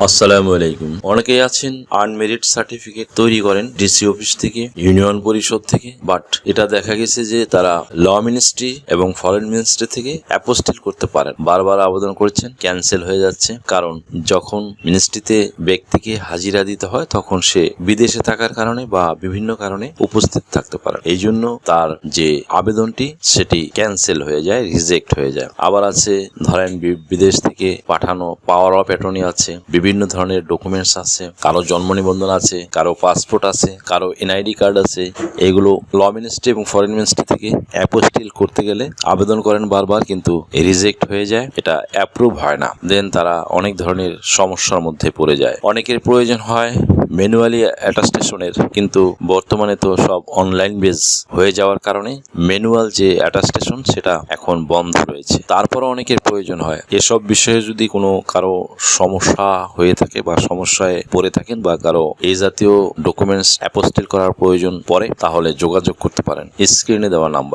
আসসালামু আলাইকুম। অনেকেই আছেন আনমেরিট সার্টিফিকেট তৈরি করেন ডিসি অফিস থেকে, ইউনিয়ন পরিষদ থেকে বাট এটা দেখা গেছে যে তারা ল মিনিস্ট্রি এবং ফরেন মিনিস্ট্রি থেকে অ্যাপোস্টিল করতে পারেন। বারবার আবেদন করেছেন ক্যান্সেল হয়ে যাচ্ছে। কারণ যখন মিনিস্ট্রিতে ব্যক্তিকে হাজিরা দিতে হয়, তখন সে বিদেশে থাকার কারণে বা বিভিন্ন কারণে উপস্থিত থাকতে পারে এই জন্য তার যে আবেদনটি, সেটি ক্যান্সেল হয়ে যায় রিজেক্ট হয়ে যায়। আবার আছে, ধরেন বিদেশ থেকে পাঠানো পাওয়ার অফ অ্যাটর্নি আছে বিভিন্ন ধরনের ডকুমেন্টস আছে, কারও জন্ম নিবন্ধন আছে, কারও পাসপোর্ট আছে, কারও এনআইডি কার্ড আছে, এগুলো ল মিনিস্ট্রি এবং ফরেন মিনিস্ট্রি থেকে অ্যাপোস্টিল করতে গেলে আবেদন করেন বারবার, কিন্তু রিজেক্ট হয়ে যায়, এটা অ্যাপ্রুভ হয় না। দেন তারা অনেক ধরনের সমস্যার মধ্যে পড়ে যায়। অনেকের প্রয়োজন হয় ম্যানুয়ালি অ্যাটাস্টেশনের কিন্তু বর্তমানে তো সব অনলাইন বেস হয়ে যাওয়ার কারণে ম্যানুয়াল যে অ্যাটাস্টেশন সেটা এখন বন্ধ রয়েছে। তারপরে অনেকের প্রয়োজন হয়। এসব বিষয়ে যদি কোনো কারও সমস্যা হয়ে থাকে বা সমস্যায় পড়ে থাকেন বা কারও এই জাতীয় ডকুমেন্টস অ্যাপোস্টিল করার প্রয়োজন পড়ে, তাহলে যোগাযোগ করতে পারেন। স্ক্রিনে দেওয়া নাম্বারে।